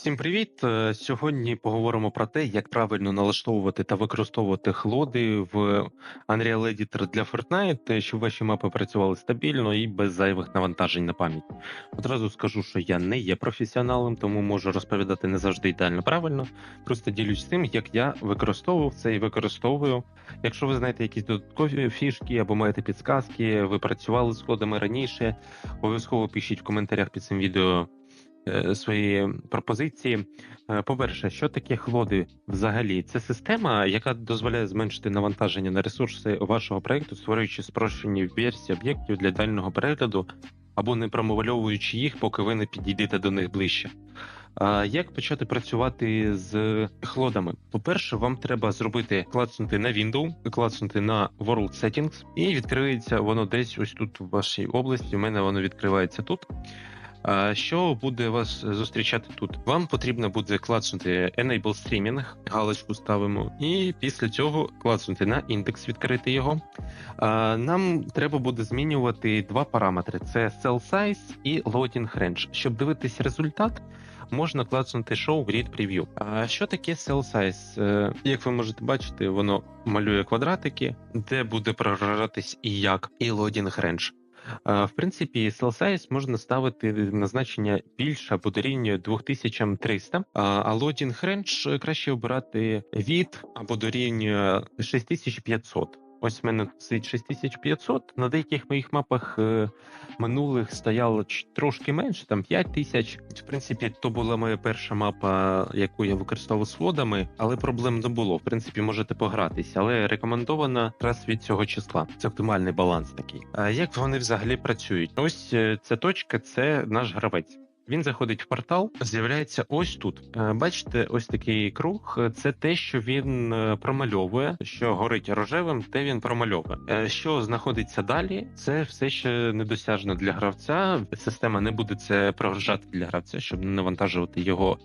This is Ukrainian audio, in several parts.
Всім привіт! Е, Сьогодні поговоримо про те, як правильно налаштовувати та використовувати хлоди в Unreal Editor для Fortnite, щоб ваші мапи працювали стабільно і без зайвих навантажень на пам'ять. Одразу скажу, що я не є професіоналом, тому можу розповідати не завжди ідеально правильно. Просто ділюсь тим, як я використовував це і використовую. Якщо ви знаєте якісь додаткові фішки або маєте підсказки, ви працювали з хлодами раніше, обов'язково пишіть в коментарях під цим відео свої пропозиції. Е, По-перше, що таке хлоди взагалі? Це система, яка дозволяє зменшити навантаження на ресурси вашого проекту, створюючи спрощені версії об'єктів для дальнього перегляду або не промовльовуючи їх, поки ви не підійдете до них ближче. Як почати працювати з хлодами? По-перше, вам треба зробити клацнути на Windows, клацнути на World Settings, і відкриється воно десь ось тут в вашій області. У мене воно відкривається тут. Що буде вас зустрічати тут? Вам потрібно буде клацнути Enable Streaming, галочку ставимо, і після цього клацнути на індекс, відкрити його. Нам треба буде змінювати два параметри: це Cell Size і Loading Range. Щоб дивитись результат, можна клацнути Show Grid Preview. А що таке Cell Size? Е, Як ви можете бачити, воно малює квадратики, де буде програжатись і як, і Loading Range. Е, В принципі, cell size можна ставити на значення більше або дорівнює 2300, а loading range краще обирати від або дорівнює 6500. Ось в мене стоїть 6500. На деяких моїх мапах е, минулих стояло трошки менше, там 5000. В принципі, то була моя перша мапа, яку я використовував з водами, але проблем не було. В принципі, можете погратися, але рекомендована якраз від цього числа. Це оптимальний баланс такий. А як вони взагалі працюють? Ось е, ця точка це наш гравець. Він заходить в портал, з'являється ось тут. Е, Бачите, ось такий круг. е, Це те, що він е, промальовує, що горить рожевим, те він промальовує. Що знаходиться далі, це все ще недосяжно для гравця. Система не буде це прогружати для гравця, щоб не навантажувати його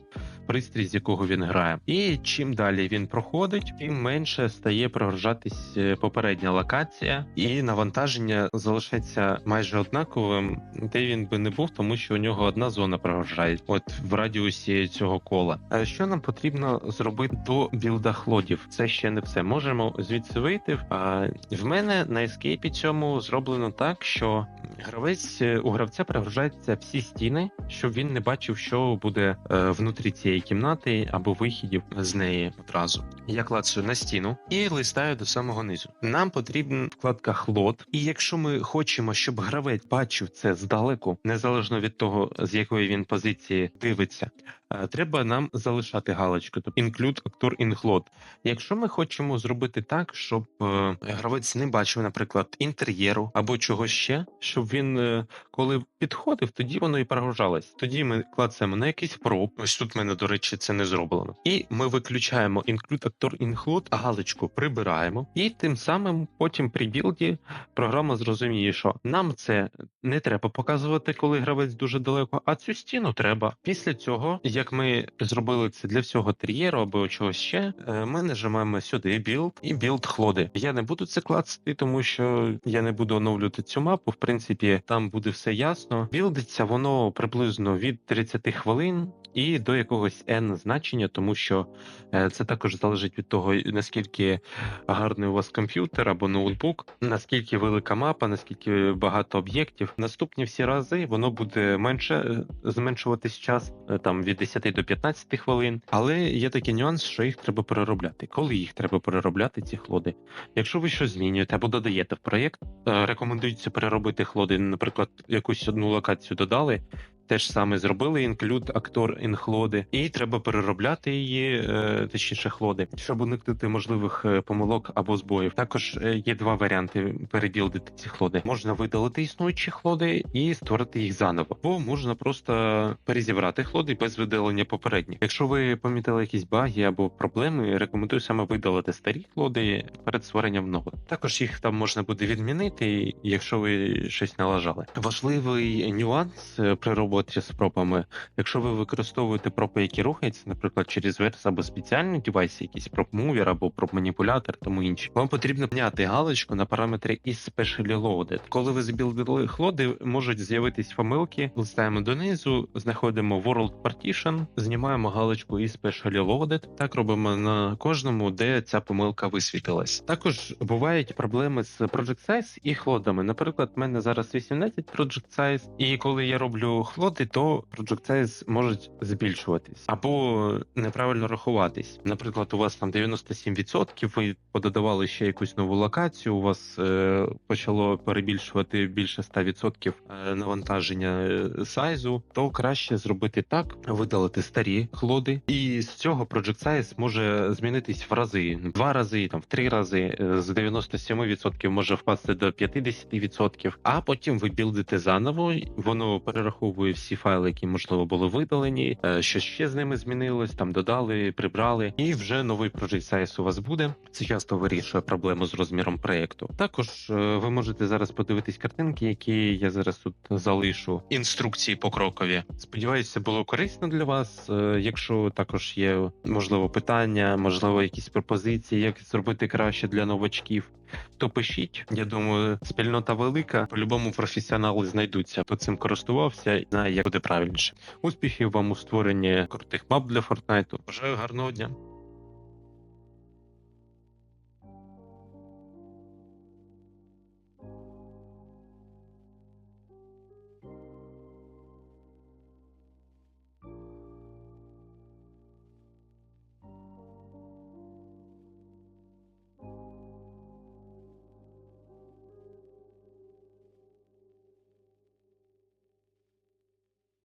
пристрій, з якого він грає. І чим далі він проходить, тим менше стає прогружатись попередня локація, і навантаження залишається майже однаковим, де він би не був, тому що у нього одна зона прогружає, от в радіусі цього кола. А що нам потрібно зробити до білда хлодів? Це ще не все. Можемо звідси вийти. А в мене на ескейпі цьому зроблено так, що гравець е, у гравця прогружаються всі стіни, щоб він не бачив, що буде е, внутрі цієї кімнати або вихідів з неї одразу. Я клацаю на стіну і листаю до самого низу. Нам потрібна вкладка хлод, і якщо ми хочемо, щоб гравець бачив це здалеку, незалежно від того, з якої він позиції дивиться. Е, Треба нам залишати галочку, тобто include actor in HLOD. Якщо ми хочемо зробити так, щоб е, гравець не бачив, наприклад, інтер'єру або чогось ще, щоб він е, коли підходив, тоді воно і прогружалось. Тоді ми клацаємо на якийсь проб. Ось тут в мене, до речі, це не зроблено. І ми виключаємо include HLOD, а галочку прибираємо, і тим самим потім при білді програма зрозуміє, що нам це не треба показувати, коли гравець дуже далеко, а цю стіну треба. Після цього, як ми зробили це для всього тер'єру або чогось ще, е, ми нажимаємо сюди білд і білд хлоди. Я не буду це клацати, тому що я не буду оновлювати цю мапу. В принципі, там буде все ясно. Білдиться воно приблизно від 30 хвилин. І до якогось n значення, тому що е, це також залежить від того, наскільки гарний у вас комп'ютер або ноутбук, наскільки велика мапа, наскільки багато об'єктів. Наступні всі рази воно буде менше е, зменшуватись час е, там від 10 до 15 хвилин. Але є такий нюанс, що їх треба переробляти. Коли їх треба переробляти, ці хлоди? Якщо ви щось змінюєте або додаєте в проєкт, рекомендується переробити хлоди. Наприклад, якусь одну локацію додали. Те ж саме зробили інклюд актор інхлоди, і треба переробляти її, е, точніше хлоди, щоб уникнути можливих е, помилок або збоїв. Також е, є два варіанти перебілдити ці хлоди. Можна видалити існуючі хлоди і створити їх заново, або можна просто перезібрати хлоди без видалення попередніх. Якщо ви помітили якісь баги або проблеми, рекомендую саме видалити старі хлоди перед створенням нових. Також їх там можна буде відмінити, якщо ви щось налажали. Важливий нюанс при роботі роботі з пропами. Якщо ви використовуєте пропи, які рухаються, наприклад, через верс або спеціальні девайси, якісь проп-мувер або проп-маніпулятор, тому інші, вам потрібно зняти галочку на параметрі is specially loaded. Коли ви збілдили хлоди, можуть з'явитись помилки. Листаємо донизу, знаходимо World Partition, знімаємо галочку is specially loaded. Так робимо на кожному, де ця помилка висвітилась. Також бувають проблеми з Project Size і хлодами. Наприклад, в мене зараз 18 Project Size, і коли я роблю хлоди, то Project Size можуть збільшуватись або неправильно рахуватись. Наприклад, у вас там 97%, ви пододавали ще якусь нову локацію, у вас е, почало перебільшувати більше 100% е, навантаження е, сайзу, то краще зробити так, видалити старі хлоди, і з цього Project Size може змінитись в рази, два рази, там в три рази, е, з 97% може впасти до 50%, а потім ви білдите заново, воно перераховує всі файли, які можливо були видалені, е, що ще з ними змінилось, там додали, прибрали, і вже новий Project Size у вас буде. Це часто вирішує проблему з розміром проєкту. Також е, ви можете зараз подивитись картинки, які я зараз тут залишу. Інструкції покрокові. Сподіваюся, було корисно для вас. Е, Якщо також є можливо питання, можливо, якісь пропозиції, як зробити краще для новачків. То пишіть, я думаю, спільнота велика. По-любому професіонали знайдуться, хто цим користувався і знає, як буде правильніше. Успіхів вам у створенні крутих мап для Фортнайту. Бажаю гарного дня.